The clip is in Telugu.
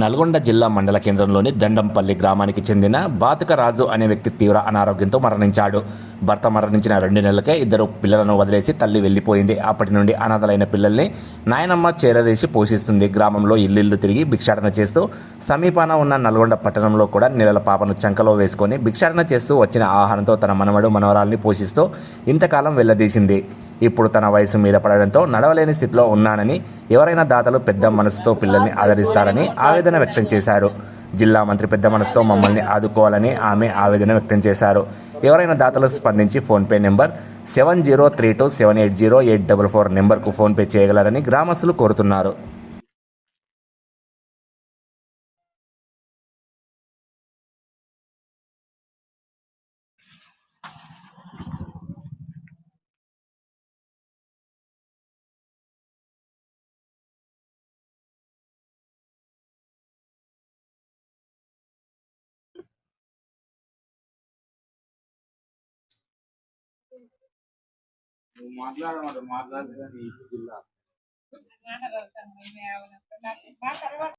నల్గొండ జిల్లా మండల కేంద్రంలోని దండంపల్లి గ్రామానికి చెందిన బాతుక రాజు అనే వ్యక్తి తీవ్ర అనారోగ్యంతో మరణించాడు. భర్త మరణించిన రెండు నెలలకే ఇద్దరు పిల్లలను వదిలేసి తల్లి వెళ్ళిపోయింది. అప్పటి నుండి అనాథలైన పిల్లల్ని నాయనమ్మ చేరదీసి పోషిస్తుంది. గ్రామంలో ఇల్లు తిరిగి భిక్షాటన చేస్తూ సమీపాన ఉన్న నల్గొండ పట్టణంలో కూడా నెలల పాపను చంకలో వేసుకొని భిక్షాటన చేస్తూ వచ్చిన ఆహారంతో తన మనవడు మనవరాల్ని పోషిస్తూ ఇంతకాలం వెళ్ళదీసింది. ఇప్పుడు తన వయసు మీద పడడంతో నడవలేని స్థితిలో ఉన్నానని ఎవరైనా దాతలు పెద్ద మనసుతో పిల్లల్ని ఆదరిస్తారని ఆవేదన వ్యక్తం చేశారు. జిల్లా మంత్రి పెద్ద మనసుతో మమ్మల్ని ఆదుకోవాలని ఆమె ఆవేదన వ్యక్తం చేశారు. ఎవరైనా దాతలు స్పందించి PhonePe number seven zero three two seven eight zero eight double four నెంబర్కు ఫోన్పే చేయగలరని గ్రామస్తులు కోరుతున్నారు. నువ్వు మాట్లాడమంటే మాట్లాడితే జిల్లా.